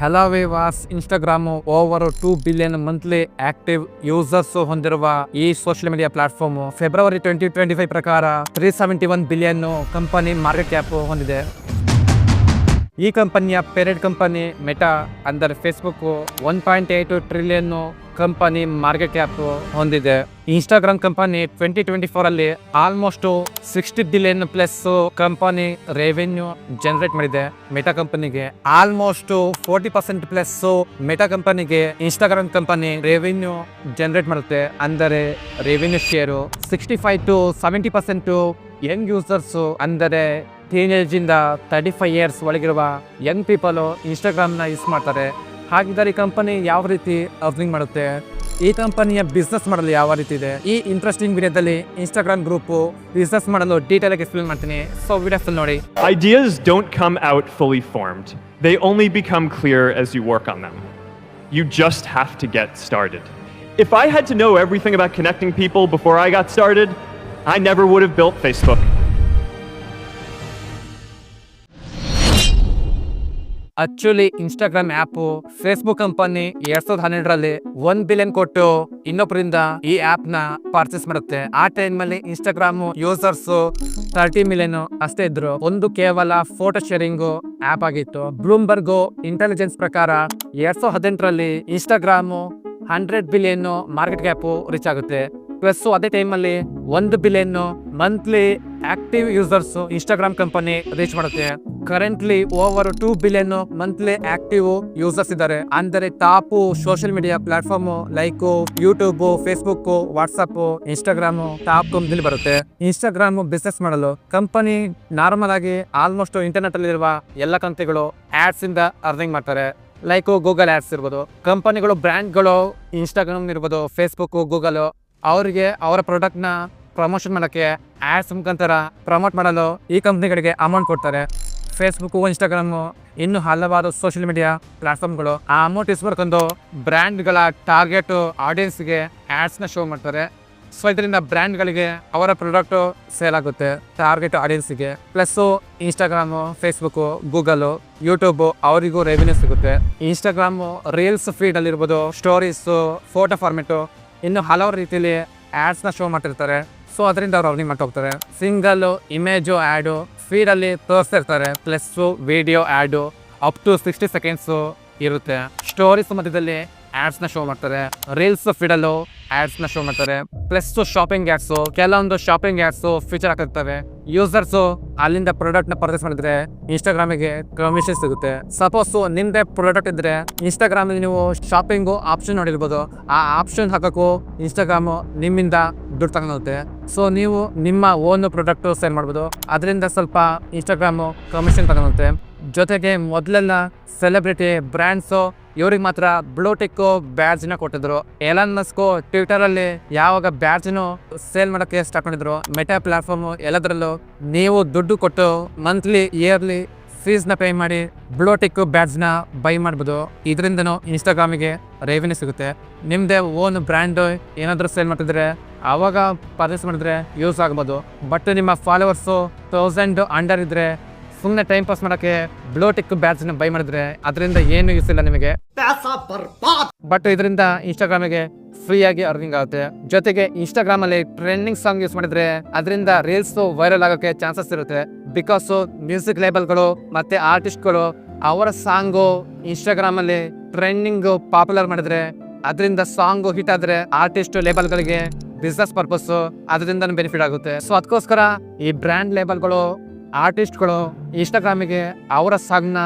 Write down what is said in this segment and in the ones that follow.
ಹಲವೇ was Instagram over two billion monthly active users ಹೊಂದಿರುವ ಈ social media platform February twenty twenty five ಪ್ರಕಾರ three seventy one billion company market cap ಹೊಂದಿದೆ. ಈ ಕಂಪನಿಯ parent company Meta ಅಂದರೆ Facebook one point eight trillion company market cap ಹೊಂದಿದೆ. Instagram company twenty twenty four ಅಲ್ಲಿ almost sixty billion plus company revenue generate ಮಾಡಿದೆ. Meta ಕಂಪನಿಗೆ almost forty percent plus Meta ಕಂಪನಿಗೆ Instagram company revenue generate ಮಾಡುತ್ತೆ. ಅಂದರೆ revenue share sixty five to seventy percent young users ಅಂದರೆ teenage ಇಂದ thirty five years ಒಳಗಿರುವ young people ಇನ್ಸ್ಟಾಗ್ರಾಮ್ನ use ಮಾಡ್ತಾರೆ. ಹಾಗಿದ್ದಾರೆ ಈ ಕಂಪನಿ ಯಾವ ರೀತಿ ಅರ್ನಿಂಗ್ ಮಾಡುತ್ತೆ ಈ ಕಂಪನಿಯ ಬಿಸ್ನೆಸ್ ಮಾಡಲು ಯಾವ ರೀತಿ ಇದೆ ಈ ಇಂಟ್ರೆಸ್ಟಿಂಗ್ ವಿಡಿಯೋದಲ್ಲಿ ಇನ್ಸ್ಟಾಗ್ರಾಮ್ ಗ್ರೂಪ್ ಬಿಸ್ನೆಸ್ ಮಾಡಲು ಡೀಟೇಲ್ ಆಗಿ ಎಕ್ಸ್ಪ್ಲೇನ್ ಮಾಡ್ತೀನಿ ಸೊ ವಿಡಿಯೋ ಫುಲ್ ನೋಡಿ Ideas don't come out fully formed, they only become clear as you work on them. You just have to get started. If I had to know everything about connecting people before I got started, I never would have built Facebook. actually Instagram app, Facebook company ಎರಡ್ ಸಾವಿರದ ಹನ್ನೆರಡರಲ್ಲಿ one billion ಕೊಟ್ಟು ಇನ್ನೊಬ್ಬರಿಂದ ಈ ಆಪ್ನ purchase ಮಾಡುತ್ತೆ. ಆ time ಅಲ್ಲಿ Instagram users thirty million ಅಷ್ಟೇ ಇದ್ರು. ಒಂದು ಕೇವಲ ಫೋಟೋ ಶೇರಿಂಗ್ ಆಪ್ ಆಗಿತ್ತು. ಬ್ಲೂಮ್ಬರ್ಗ್ ಇಂಟೆಲಿಜೆನ್ಸ್ ಪ್ರಕಾರ ಎರಡ್ ಸಾವಿರದ ಹದಿನೆಂಟರಲ್ಲಿ Instagram hundred billion market cap reach ಆಗುತ್ತೆ. ಪ್ಲಸ್ ಅದೇ ಟೈಮಲ್ಲಿ ಒಂದು billion monthly active users Instagram company reach ಮಾಡುತ್ತೆ. Currently over two billion monthly active users ಇದ್ದಾರೆ. ಅಂದರೆ top social media platform like YouTube Facebook WhatsApp Instagram top company ಬರುತ್ತೆ. Instagram business ಮಾಡಲು company normal ಆಗಿ ಆಲ್ಮೋಸ್ಟ್ ಇಂಟರ್ನೆಟ್ ಅಲ್ಲಿರುವ ಎಲ್ಲ ಕಂಪನಿಗಳು ads ಇಂದ ಅರ್ನಿಂಗ್ ಮಾಡ್ತಾರೆ. ಲೈಕ್ ಗೂಗಲ್ ಆಡ್ಸ್ ಇರ್ಬೋದು. ಕಂಪನಿಗಳು ಬ್ರ್ಯಾಂಡ್ಗಳು ಇನ್ಸ್ಟಾಗ್ರಾಮ್ ಇರ್ಬೋದು ಫೇಸ್ಬುಕ್ ಗೂಗಲ್ ಅವರಿಗೆ ಅವರ ಪ್ರಾಡಕ್ಟ್ನ ಪ್ರಮೋಷನ್ ಮಾಡೋಕ್ಕೆ ಆಡ್ಸ್ ಮುಖಾಂತರ ಪ್ರಮೋಟ್ ಮಾಡಲು ಈ ಕಂಪ್ನಿಗಳಿಗೆ ಅಮೌಂಟ್ ಕೊಡ್ತಾರೆ. ಫೇಸ್ಬುಕ್ಕು ಇನ್ಸ್ಟಾಗ್ರಾಮು ಇನ್ನು ಹಲವಾರು ಸೋಷಿಯಲ್ ಮೀಡಿಯಾ ಪ್ಲಾಟ್ಫಾರ್ಮ್ಗಳು ಅಮೌಂಟ್ ಇಸ್ಬರ್ಕೊಂಡು ಬ್ರ್ಯಾಂಡ್ಗಳ ಟಾರ್ಗೆಟ್ ಆಡಿಯನ್ಸ್ಗೆ ಆ್ಯಡ್ಸ್ನ ಶೋ ಮಾಡ್ತಾರೆ. ಸೊ ಇದರಿಂದ ಬ್ರ್ಯಾಂಡ್ಗಳಿಗೆ ಅವರ ಪ್ರಾಡಕ್ಟು ಸೇಲ್ ಆಗುತ್ತೆ target ಆಡಿಯನ್ಸಿಗೆ plus Instagram Facebook Google YouTube ಅವರಿಗೂ ರೆವಿನ್ಯೂ ಸಿಗುತ್ತೆ. ಇನ್ಸ್ಟಾಗ್ರಾಮು ರೀಲ್ಸ್ ಫೀಡಲ್ಲಿರ್ಬೋದು ಸ್ಟೋರೀಸು ಫೋಟೋ ಫಾರ್ಮೆಟು ಇನ್ನು ಹಲವಾರು ರೀತಿಯಲ್ಲಿ ಆ್ಯಡ್ಸ್ನ ಶೋ ಮಾಡ್ತಿರ್ತಾರೆ. ಸೊ ಅದರಿಂದ ಅವ್ರು ಅರ್ನಿಂಗ್ ಮಾಡ್ತಾ ಹೋಗ್ತಾರೆ. ಸಿಂಗಲ್ ಇಮೇಜು ಆ್ಯಡು ಫೀಡಲ್ಲಿ ತೋರಿಸ್ತಿರ್ತಾರೆ plus video ad up to sixty seconds ಇರುತ್ತೆ. ಸ್ಟೋರೀಸ್ ಮಧ್ಯದಲ್ಲಿ ಆ್ಯಡ್ಸ್ನ ಶೋ ಮಾಡ್ತಾರೆ. ರೀಲ್ಸ್ ಫೀಡಲ್ಲು ಆ್ಯಡ್ಸ್ನ ಶೋ ಮಾಡ್ತಾರೆ. ಪ್ಲಸ್ ಶಾಪಿಂಗ್ ಆ್ಯಡ್ಸು ಕೆಲವೊಂದು ಶಾಪಿಂಗ್ ಆ್ಯಡ್ಸು ಫೀಚರ್ ಹಾಕಿರ್ತಾರೆ. ಯೂಸರ್ಸು ಅಲ್ಲಿಂದ ಪ್ರಾಡಕ್ಟ್ನ ಪರ್ಚೇಸ್ ಮಾಡಿದ್ರೆ ಇನ್ಸ್ಟಾಗ್ರಾಮಿಗೆ ಕಮಿಷನ್ ಸಿಗುತ್ತೆ. ಸಪೋಸು ನಿಮ್ಮದೇ ಪ್ರಾಡಕ್ಟ್ ಇದ್ರೆ ಇನ್ಸ್ಟಾಗ್ರಾಮಲ್ಲಿ ನೀವು ಶಾಪಿಂಗು ಆಪ್ಷನ್ ನೋಡಿರ್ಬೋದು. ಆ ಆಪ್ಷನ್ ಹಾಕೋಕ್ಕೂ ಇನ್ಸ್ಟಾಗ್ರಾಮು ನಿಮ್ಮಿಂದ ದುಡ್ಡು ತಗೊಂಡೋಗುತ್ತೆ ಸೊ ನೀವು ನಿಮ್ಮ ಓನ್ ಪ್ರೊಡಕ್ಟು ಸೇಲ್ ಮಾಡ್ಬೋದು. ಅದರಿಂದ ಸ್ವಲ್ಪ ಇನ್ಸ್ಟಾಗ್ರಾಮು ಕಮಿಷನ್ ತಗೊಳುತ್ತೆ ಜೊತೆಗೆ ಮೊದಲೆಲ್ಲ ಸೆಲೆಬ್ರಿಟಿ ಬ್ರ್ಯಾಂಡ್ಸು ಇವ್ರಿಗೆ ಮಾತ್ರ ಬ್ಲೂಟಿಕ್ ಬ್ಯಾಡ್ಜ್ನ ಕೊಟ್ಟಿದ್ರು. ಎಲನ್ ಮಸ್ಕು ಟ್ವಿಟರ್ ಅಲ್ಲಿ ಯಾವಾಗ ಬ್ಯಾಡ್ಜ್ನು ಸೇಲ್ ಮಾಡೋಕ್ಕೆ ಸ್ಟಾರ್ಟ್ ಮಾಡಿದ್ರು. ಮೆಟಾ ಪ್ಲಾಟ್ಫಾರ್ಮ್ ಎಲ್ಲದರಲ್ಲೂ ನೀವು ದುಡ್ಡು ಕೊಟ್ಟು ಮಂತ್ಲಿ ಇಯರ್ಲಿ ಫೀಸ್ನ ಪೇ ಮಾಡಿ ಬ್ಲೂಟಿಕ್ ಬ್ಯಾಡ್ಸ್ನ ಬೈ ಮಾಡ್ಬೋದು. ಇದರಿಂದನೂ ಇನ್ಸ್ಟಾಗ್ರಾಮಿಗೆ ರೆವಿನ್ಯೂ ಸಿಗುತ್ತೆ. ನಿಮ್ಮದೇ ಓನ್ ಬ್ರ್ಯಾಂಡ್ ಏನಾದರೂ ಸೇಲ್ ಮಾಡ್ತಿದ್ರೆ ಆವಾಗ ಪರ್ಚೇಸ್ ಮಾಡಿದ್ರೆ ಯೂಸ್ ಆಗ್ಬೋದು. ಬಟ್ ನಿಮ್ಮ ಫಾಲೋವರ್ಸು ತೌಸಂಡ್ ಅಂಡರ್ ಇದ್ರೆ ಸುಮ್ಮನೆ ಟೈಮ್ ಪಾಸ್ ಮಾಡೋಕ್ಕೆ ಬ್ಲೂಟಿಕ್ ಬ್ಯಾಡ್ಜ್ನ ಬೈ ಮಾಡಿದ್ರೆ ಅದರಿಂದ ಏನು ಯೂಸ್ ಇಲ್ಲ ನಿಮಗೆ. ಬಟ್ ಇದರಿಂದ ಇನ್ಸ್ಟಾಗ್ರಾಮಿಗೆ ಫ್ರೀಯಾಗಿ ಆಗಿ ಅರ್ನಿಂಗ್ ಆಗುತ್ತೆ. ಜೊತೆಗೆ ಇನ್ಸ್ಟಾಗ್ರಾಮ್ ಅಲ್ಲಿ ಟ್ರೆಂಡಿಂಗ್ ಸಾಂಗ್ ಯೂಸ್ ಮಾಡಿದ್ರೆ ಅದರಿಂದ ರೀಲ್ಸ್ ವೈರಲ್ ಆಗೋಕ್ಕೆ ಚಾನ್ಸಸ್ ಇರುತ್ತೆ. ಬಿಕಾಸ್ ಮ್ಯೂಸಿಕ್ ಲೇಬಲ್ಗಳು ಮತ್ತೆ ಆರ್ಟಿಸ್ಟ್ಗಳು ಅವರ ಸಾಂಗು ಇನ್ಸ್ಟಾಗ್ರಾಮಲ್ಲಿ ಟ್ರೆಂಡಿಂಗ್ ಪಾಪ್ಯುಲರ್ ಮಾಡಿದ್ರೆ, ಅದರಿಂದ ಸಾಂಗ್ ಹಿಟ್ ಆದ್ರೆ ಆರ್ಟಿಸ್ಟ್ ಲೇಬಲ್ಗಳಿಗೆ ಬಿಸ್ನೆಸ್ ಪರ್ಪಸ್ ಅದರಿಂದ ಬೆನಿಫಿಟ್ ಆಗುತ್ತೆ. ಸೊ ಅದಕ್ಕೋಸ್ಕರ ಈ ಬ್ರ್ಯಾಂಡ್ ಲೇಬಲ್ಗಳು ಆರ್ಟಿಸ್ಟ್ಗಳು ಇನ್ಸ್ಟಾಗ್ರಾಮಿಗೆ ಅವರ ಸಾಂಗ್ನ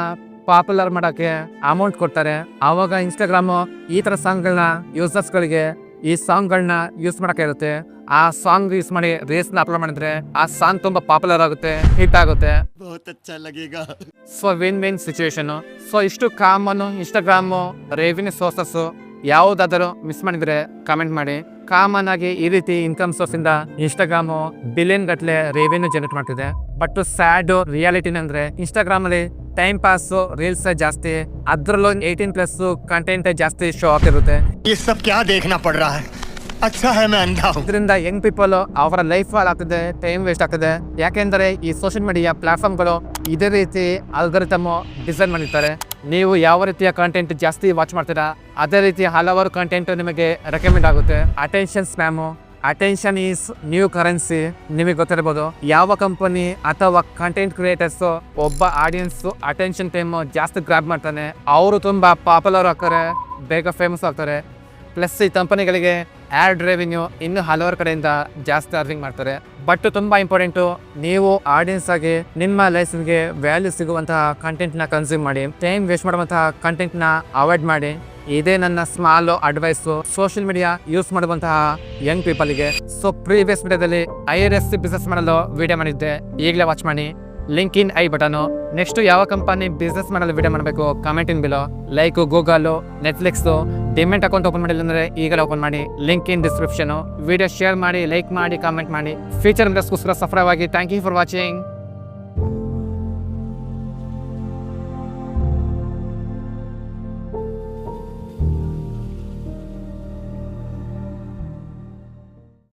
ಪಾಪ್ಯುಲರ್ ಮಾಡೋಕ್ಕೆ ಅಮೌಂಟ್ ಕೊಡ್ತಾರೆ. ಆವಾಗ ಇನ್ಸ್ಟಾಗ್ರಾಮು ಈ ಥರ ಸಾಂಗ್ಗಳನ್ನ ಯೂಸರ್ಸ್ಗಳಿಗೆ ಈ ಸಾಂಗ್ಗಳನ್ನ ಯೂಸ್ ಮಾಡೋಕ್ಕಾಗಿರುತ್ತೆ ಆ ಸಾಂಗ್ ಯೂಸ್ ಮಾಡಿ ರೇಸ್ನ ಅಪ್ಲೋಡ್ ಮಾಡಿದ್ರೆ ಆ ಸಾಂಗ್ ತುಂಬಾ ಪಾಪ್ಯುಲರ್ ಆಗುತ್ತೆ ಹಿಟ್ ಆಗುತ್ತೆ. So win win situation so ಇಷ್ಟು ಕಾಮನ್ ಇನ್ಸ್ಟಾಗ್ರಾಮು ರೆವಿನ್ಯೂ ಸೋರ್ಸಸ್ ಯಾವುದಾದರೂ ಮಿಸ್ ಮಾಡಿದ್ರೆ ಕಾಮೆಂಟ್ ಮಾಡಿ. ಕಾಮನ್ ಆಗಿ ಈ ರೀತಿ ಇನ್ಕಮ್ ಸೋರ್ಸ್ ಇಂದ ಇನ್ಸ್ಟಾಗ್ರಾಮ್ ಬಿಲಿಯನ್ ಗಟ್ಲೆ ರೆವಿನ್ಯೂ ಜನರೇಟ್ ಮಾಡ್ತಿದೆ. ಬಟ್ ಸ್ಯಾಡ್ ರಿಯಾಲಿಟಿನ ಅಂದ್ರೆ ಇನ್ಸ್ಟಾಗ್ರಾಮ್ ಅಲ್ಲಿ ಟೈಮ್ ಪಾಸು ರೀಲ್ಸ್ ಜಾಸ್ತಿ ಅದ್ರಲ್ಲೂ ಏಯ್ಟೀನ್ ಪ್ಲಸ್ ಕಂಟೆಂಟ್ ಜಾಸ್ತಿ ಶೋ ಆಗಿರುತ್ತೆ ಇದರಿಂದ ಯಂಗ್ ಪೀಪಲ್ ಅವರ ಲೈಫ್ ಆಗ್ತದೆ ಟೈಮ್ ವೇಸ್ಟ್ ಆಗ್ತದೆ ಯಾಕೆಂದ್ರೆ ಈ ಸೋಷಿಯಲ್ ಮೀಡಿಯಾ ಪ್ಲಾಟ್ಫಾರ್ಮ್ಗಳು ಇದೇ ರೀತಿ ಅಲ್ಗರಿತಮ್ ಡಿಸೈನ್ ಮಾಡಿರ್ತಾರೆ ನೀವು ಯಾವ ರೀತಿಯ ಕಂಟೆಂಟ್ ಜಾಸ್ತಿ ವಾಚ್ ಮಾಡ್ತೀರಾ ಅದೇ ರೀತಿ ಹಲವಾರು ಕಂಟೆಂಟ್ ನಿಮಗೆ ರೆಕಮೆಂಡ್ ಆಗುತ್ತೆ attention spam attention is new currency ನಿಮಗೆ ಗೊತ್ತಿರ್ಬೋದು ಯಾವ ಕಂಪನಿ ಅಥವಾ ಕಂಟೆಂಟ್ ಕ್ರಿಯೇಟರ್ಸ್ ಒಬ್ಬ ಆಡಿಯನ್ಸ್ ಅಟೆನ್ಷನ್ ಟೈಮ್ ಜಾಸ್ತಿ ಗ್ರಾಪ್ ಮಾಡ್ತಾನೆ. ಅವರು ತುಂಬಾ ಪಾಪ್ಯುಲರ್ ಆಗ್ತಾರೆ, ಬೇಗ ಫೇಮಸ್ ಆಗ್ತಾರೆ. ಪ್ಲಸ್ ಈ ಕಂಪನಿಗಳಿಗೆ ಆ್ಯಡ್ ರೆವಿನ್ಯೂ ಇನ್ನೂ ಹಲವಾರು ಕಡೆಯಿಂದ ಜಾಸ್ತಿ ಅರ್ನಿಂಗ್ ಮಾಡ್ತಾರೆ. ಬಟ್ ತುಂಬ ಇಂಪಾರ್ಟೆಂಟು ನೀವು ಆಡಿಯನ್ಸ್ ಆಗಿ ನಿಮ್ಮ ಲೈಫ್ಗೆ ವ್ಯಾಲ್ಯೂ ಸಿಗುವಂತಹ ಕಂಟೆಂಟ್ನ ಕನ್ಸ್ಯೂಮ್ ಮಾಡಿ ಟೈಮ್ ವೇಸ್ಟ್ ಮಾಡುವಂತಹ ಕಂಟೆಂಟ್ನ ಅವಾಯ್ಡ್ ಮಾಡಿ. ಇದೇ ನನ್ನ small advice social media use ಮಾಡುವಂತಹ ಯಂಗ್ ಪೀಪಲ್ಗೆ ಸೊ ಪ್ರೀವಿಯಸ್ ವಿಡಿಯೋದಲ್ಲಿ ಐ ಆರ್ ಎಸ್ ಬಿಸ್ನೆಸ್ ಮಾಡಲು ವಿಡಿಯೋ ಮಾಡಿದ್ದೆ. ಈಗಲೇ ವಾಚ್ ಮಾಡಿ. Link in I button next ಯಾವ ಕಂಪನಿ ಬಿಸ್ನೆಸ್ ಮಾಡಲು ವಿಡಿಯೋ ಮಾಡಬೇಕು comment in below like Google Netflix demat account open ಮಾಡಿಲ್ಲ ಅಂದರೆ ಈಗಲೇ ಓಪನ್ ಮಾಡಿ. Link in description video share ಮಾಡಿ ಲೈಕ್ ಮಾಡಿ ಕಾಮೆಂಟ್ ಮಾಡಿ. ಫ್ಯೂಚರ್ ಅಂದ್ರೆ ಸಫರವಾಗಿ ಥ್ಯಾಂಕ್ ಯು ಫಾರ್ ವಾಚಿಂಗ್